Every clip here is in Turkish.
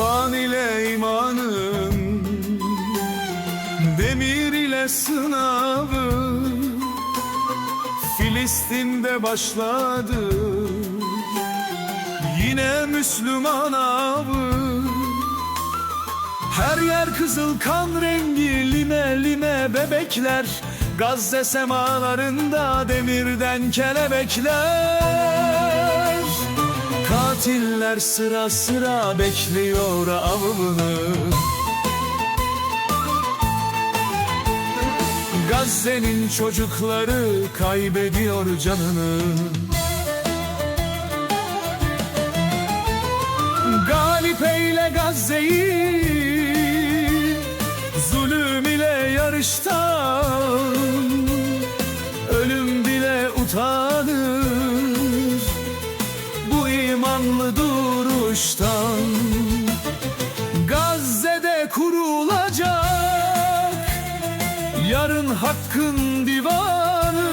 irfan ile imanım Demir ile sınavı Filistin'de başladı Yine Müslüman avı Her yer kızıl kan rengi lime lime bebekler. Gazze semalarında demirden kelebekler. Katiller sıra sıra bekliyor avını Gazze'nin çocukları kaybediyor canını. Galip eyle Gazze'yi Zulüm ile yarıştan. Ölüm bile utanır imanlı duruştan Gazze'de kurulacak Yarın hakkın divanı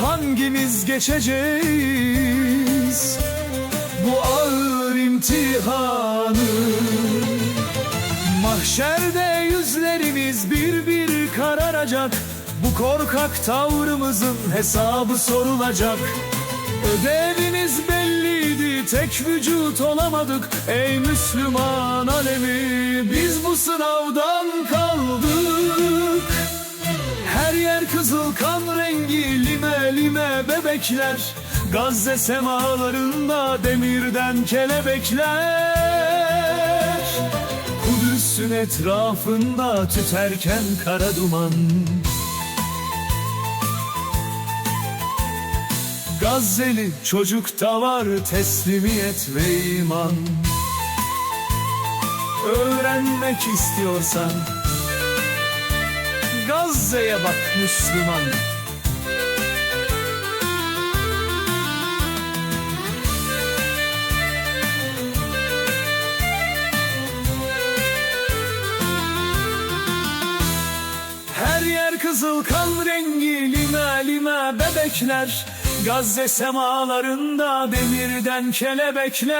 Hangimiz geçeceğiz? Bu ağır imtihanı Mahşerde yüzlerimiz bir bir kararacak Bu korkak tavrımızın hesabı sorulacak Ödevimiz belliydi tek vücut olamadık. Ey Müslüman alemi biz bu sınavdan kaldık. Her yer kızıl kan rengi lime lime bebekler. Gazze semalarında demirden kelebekler. Kudüs'ün etrafında tüterken kara duman Gazze'li çocukta var teslimiyet ve iman. Öğrenmek istiyorsan Gazze'ye bak Müslüman kızıl kan rengi lime lime bebekler Gazze semalarında demirden kelebekler